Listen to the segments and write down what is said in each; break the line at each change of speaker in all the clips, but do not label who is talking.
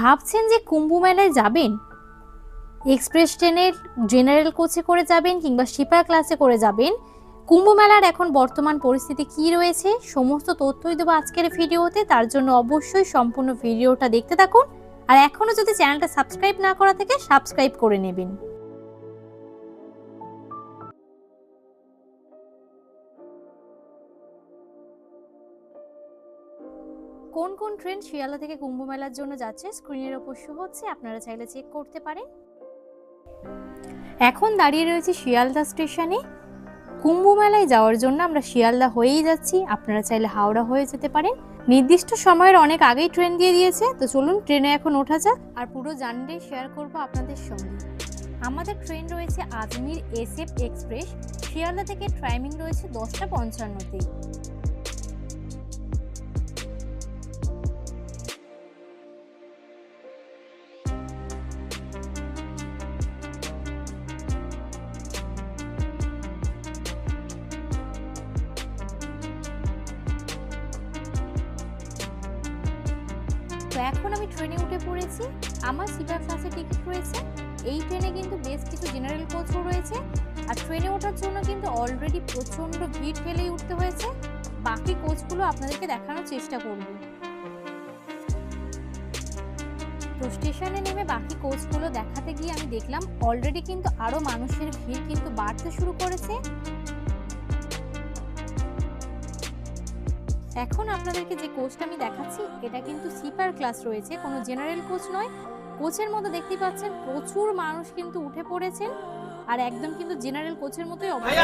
ভাবছেন যে কুম্ভ মেলায় যাবেন? এক্সপ্রেস ট্রেনের জেনারেল কোচে করে যাবেন কিংবা শিপার ক্লাসে করে যাবেন? কুম্ভ মেলার এখন বর্তমান পরিস্থিতি কি রয়েছে? সমস্ত তথ্যই দেবো আজকের ভিডিওতে, তার জন্য অবশ্যই সম্পূর্ণ ভিডিওটা দেখতে থাকুন। আর এখনও যদি চ্যানেলটা সাবস্ক্রাইব না করা থাকে, সাবস্ক্রাইব করে নেবেন। ট্রেন শিয়ালদা থেকে কুম্ভ মেলার জন্য যাচ্ছে। স্ক্রিনের ওপর শো হচ্ছে, আপনারা চাইলে চেক করতে পারেন। এখন দাঁড়িয়ে রয়েছে শিয়ালদা স্টেশনে কুম্ভ মেলায় যাওয়ার জন্য আমরা শিয়ালদা হয়েই যাচ্ছি, আপনারা চাইলে হাওড়া হয়ে যেতে পারেন। নির্দিষ্ট সময়ের অনেক আগেই ট্রেন দিয়ে দিয়েছে, তো চলুন ট্রেনে এখন ওঠা যাক, আর পুরো জার্নিটাই শেয়ার করব আপনাদের সঙ্গে। আমাদের ট্রেন রয়েছে আজমির এসএফ এক্সপ্রেস, শিয়ালদা থেকে টাইমিং রয়েছে দশটা পঞ্চান্নতে। তো এখন আমি ট্রেনে উঠে পড়েছি। আমার সিটার ক্লাসে টিকিট রয়েছে। এই ট্রেনে কিন্তু বেশ কিছু জেনারেল কোচও রয়েছে। আর ট্রেনে ওঠার জন্য কিন্তু অলরেডি প্রচণ্ড ভিড় ফেলেই উঠতে হয়েছে। বাকি কোচগুলো আপনাদেরকে দেখানোর চেষ্টা করব। তো স্টেশনে নেমে বাকি কোচগুলো দেখাতে গিয়ে আমি দেখলাম অলরেডি কিন্তু আরও মানুষের ভিড় কিন্তু বাড়তে শুরু করেছে। এখন আপনাদেরকে যে কোচটা আমি দেখাচ্ছি এটা কিন্তু স্লিপার ক্লাস রয়েছে। কোনো জেনারেল কোচ নয়। কোচের মধ্যে দেখতেই পাচ্ছেন প্রচুর মানুষ কিন্তু উঠে পড়েছেন। আর একদম কিন্তু জেনারেল কোচের মতোই অবস্থা।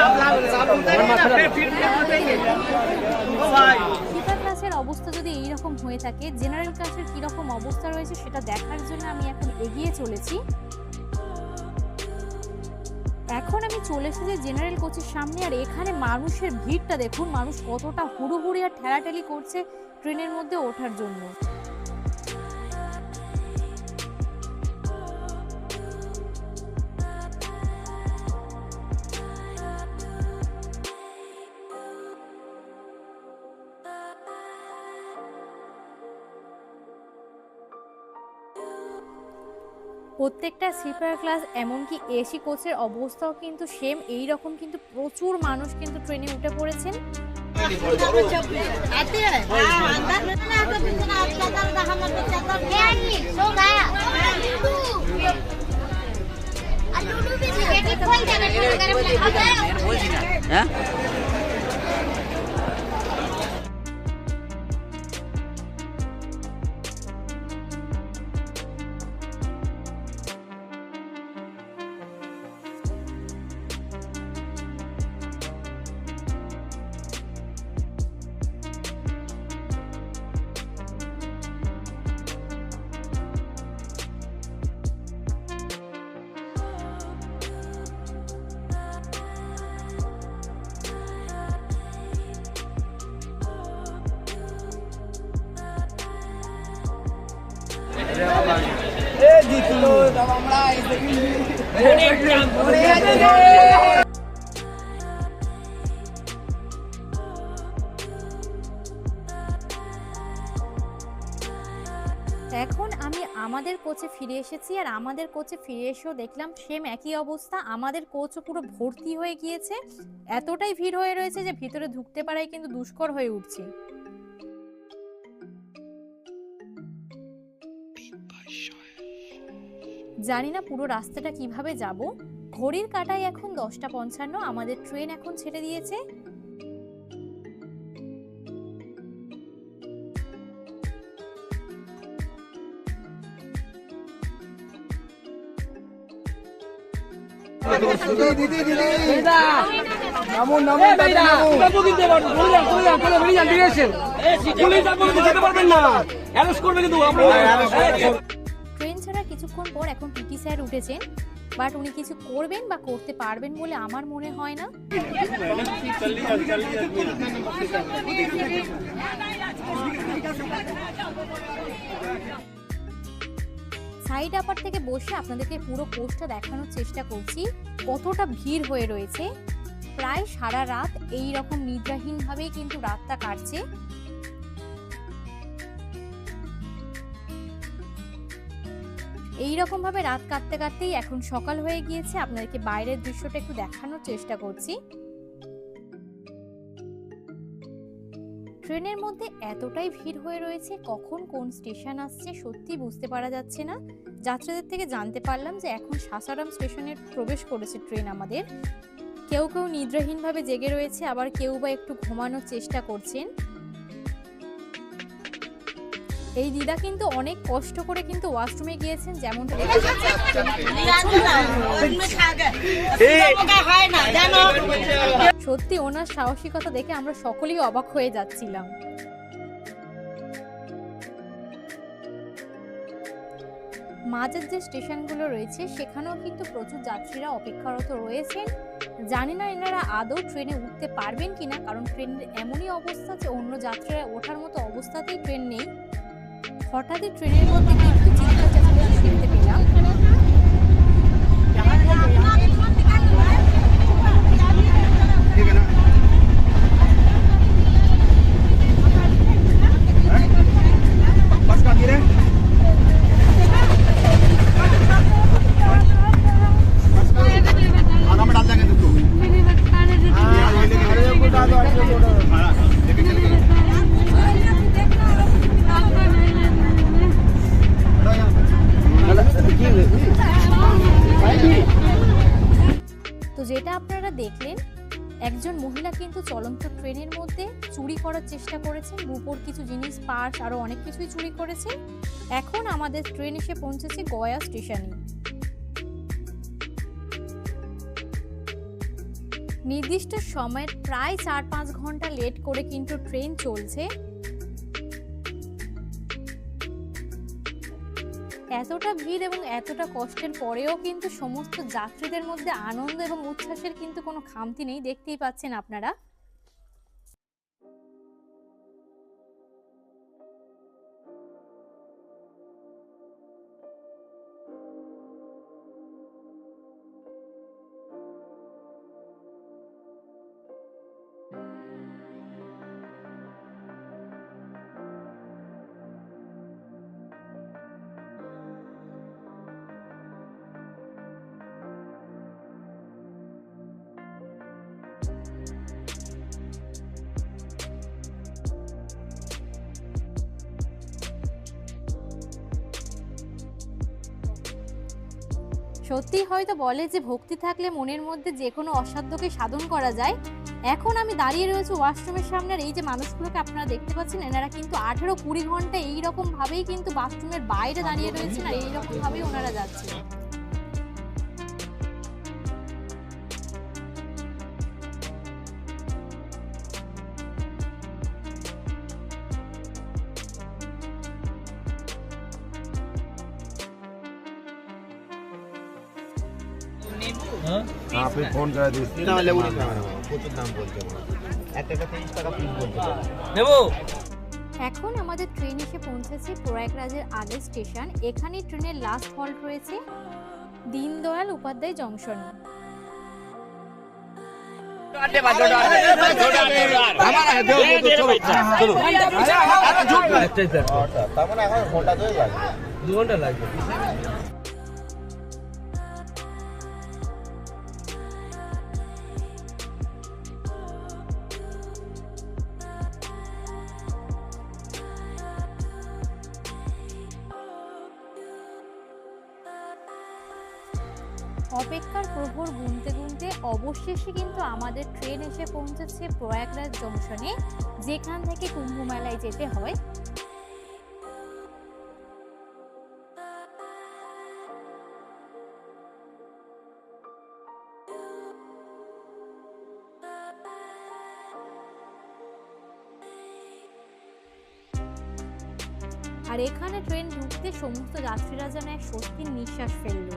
স্লিপার ক্লাসের অবস্থা যদি এইরকম হয়ে থাকে জেনারেল ক্লাসের কীরকম অবস্থা রয়েছে সেটা দেখার জন্য আমি এখন এগিয়ে চলেছি। এখন আমি চলে এসেছি জেনারেল কোচের সামনে, আর এখানে মানুষের ভিড়টা দেখুন, মানুষ কতটা হুড়োহুড়ি আর ঠেলাঠেলি করছে ট্রেনের মধ্যে ওঠার জন্য। প্রত্যেকটা স্লিপার ক্লাস এমনকি এসি কোচের অবস্থাও কিন্তু সেম এই রকম কিন্তু প্রচুর মানুষ কিন্তু ট্রেনে উঠে পড়েছেন।
आते
এখন আমি আমাদের কোচে ফিরে এসেছি আর আমাদের কোচে ফিরে এসেও দেখলাম সেম একই অবস্থা। আমাদের কোচও পুরো ভর্তি হয়ে গিয়েছে। এতটাই ভিড় হয়ে রয়েছে যে ভিতরে ঢুকতে পারাই কিন্তু দুষ্কর হয়ে উঠছে। জানি না পুরো রাস্তাটা কীভাবে যাব। ঘড়ির কাটায় এখন দশটা পঞ্চান্ন আমাদের ট্রেন এখন ছেড়ে দিয়েছে। ট্রেন ছাড়া কিছুক্ষণ পর এখন পিটি স্যার উঠেছেন বাট উনি কিছু করবেন বা করতে পারবেন বলে আমার মনে হয় না। সাইড আপার থেকে বসে আপনাদেরকে পুরো পোস্টটা দেখানোর চেষ্টা করছি, কতটা ভিড় হয়ে রয়েছে। প্রায় সারা রাত এই রকম নিদ্রাহীনভাবেই কিন্তু রাতটা কাটছে। এই রকম ভাবে রাত কাটতে কাটতেই এখন সকাল হয়ে গিয়েছে। আপনাদেরকে বাইরের দৃশ্যটা একটু দেখানোর চেষ্টা করছি। ট্রেনের মধ্যে এতটাই ভিড় হয়ে রয়েছে, কখন কোন স্টেশন আসছে সত্যি বুঝতে পারা যাচ্ছে না। যাত্রীদের থেকে জানতে পারলাম যে এখন সাসারাম স্টেশনে প্রবেশ করেছে ট্রেন আমাদের। কেউ কেউ নিদ্রাহীনভাবে জেগে রয়েছে, আবার কেউ বা একটু ঘুমানোর চেষ্টা করছেন। এই দিদা কিন্তু অনেক কষ্ট করে কিন্তু ওয়াশরুমে গিয়েছেন যেমনটা দেখা যাচ্ছে
না জানো
সত্যি ওনার সাহসিকতা দেখে আমরা সকলেই অবাক হয়ে যাচ্ছিলাম। মাঝের যে স্টেশনগুলো রয়েছে সেখানেও কিন্তু প্রচুর যাত্রীরা অপেক্ষারত রয়েছেন। জানি না এনারা আদৌ ট্রেনে উঠতে পারবেন কিনা কারণ ট্রেনের এমনই অবস্থা যে অন্য যাত্রীরা ওঠার মতো অবস্থাতেই ট্রেন নেই। হঠাৎই ট্রেনের মধ্যে কিন্তু চিৎকার চেঁচামেচি দেখতে পেলাম। মহিলা কিন্তু চলন্ত ট্রেনের মধ্যে চুরি করার চেষ্টা করেছেন। রূপোর কিছু জিনিস, পার্স আরও অনেক কিছুই চুরি করেছে এখন আমাদের ট্রেন এসে পৌঁছেছে গয়া স্টেশনে। নির্দিষ্ট সময়ের প্রায় চার পাঁচ ঘণ্টা লেট করে কিন্তু ট্রেন চলছে। এতটা ভিড় এবং এতটা কষ্টের পরেও কিন্তু সমস্ত যাত্রীদের মধ্যে আনন্দ এবং উচ্ছ্বাসের কিন্তু কোনো খামতি নেই। দেখতেই পাচ্ছেন আপনারা। সত্যি হয়তো বলে যে ভক্তি থাকলে মনের মধ্যে যে কোনো অসাধ্যকে সাধন করা যায়। এখন আমি দাঁড়িয়ে রয়েছি ওয়াশরুমের সামনে এই যে মানুষগুলোকে আপনারা দেখতে পাচ্ছেন এনারা কিন্তু আঠেরো কুড়ি ঘণ্টা এইরকমভাবেই কিন্তু বাথরুমের বাইরে দাঁড়িয়ে রয়েছেন আর এইরকম ভাবেই ওনারা যাচ্ছেন।
আপনি ফোন করে
না প্রচুর দাম বলছে একটা টাকা পিস বলছে
এখন আমাদের ট্রেন এসে পৌঁছেছে প্রয়াগরাজের আগের স্টেশন এখানে ট্রেনের লাস্ট হল্ট রয়েছে দীনদয়াল উপাধ্যায় জংশন
দু ঘণ্টা লাগবে
অপেক্ষার প্রহর গুনতে গুনতে অবশেষে কিন্তু আমাদের ট্রেন এসে পৌঁছেছে প্রয়াগরাজ জংশনে যেখান থেকে কুম্ভ মেলায় যেতে হয়। আর এখানে ট্রেন ঢুকতে সমস্ত যাত্রীরা যেন এক স্বস্তির নিঃশ্বাস ফেলল।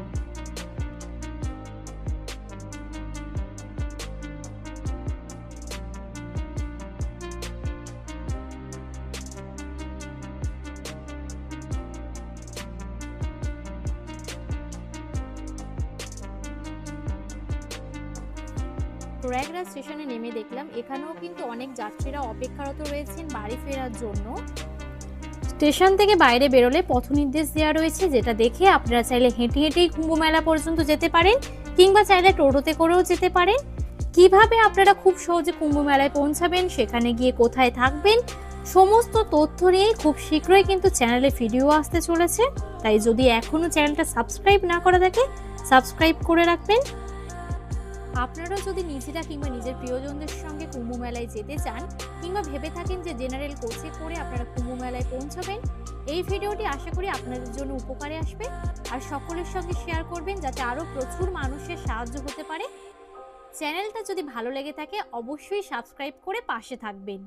প্রয়াগরাজ স্টেশনে নেমে দেখলাম, এখানেও কিন্তু অনেক যাত্রীরা অপেক্ষারত রয়েছেন বাড়ি ফেরার জন্য। স্টেশন থেকে বাইরে বেরোলে পথ নির্দেশ দেওয়া রয়েছে, যেটা দেখে আপনারা চাইলে হেঁটে হেঁটেই কুম্ভ মেলা পর্যন্ত যেতে পারেন, কিংবা চাইলে টোটোতে করেও যেতে পারেন। কীভাবে আপনারা খুব সহজে কুম্ভ মেলায় পৌঁছাবেন, সেখানে গিয়ে কোথায় থাকবেন, সমস্ত তথ্য নিয়ে খুব শীঘ্রই কিন্তু চ্যানেলে ভিডিও আসতে চলেছে। তাই যদি এখনও চ্যানেলটা সাবস্ক্রাইব না করা থাকে, সাবস্ক্রাইব করে রাখবেন। আপনারাও যদি নিজেরা কিংবা নিজের প্রিয়জনদের সঙ্গে কুম্ভ মেলায় যেতে চান, কিংবা ভেবে থাকেন যে জেনারেল কোচে করে আপনারা কুম্ভ মেলায় পৌঁছবেন, এই ভিডিওটি আশা করি আপনাদের জন্য উপকারে আসবে। আর সকলের সঙ্গে শেয়ার করবেন যাতে আরও প্রচুর মানুষের সাহায্য হতে পারে। চ্যানেলটা যদি ভালো লেগে থাকে, অবশ্যই সাবস্ক্রাইব করে পাশে থাকবেন।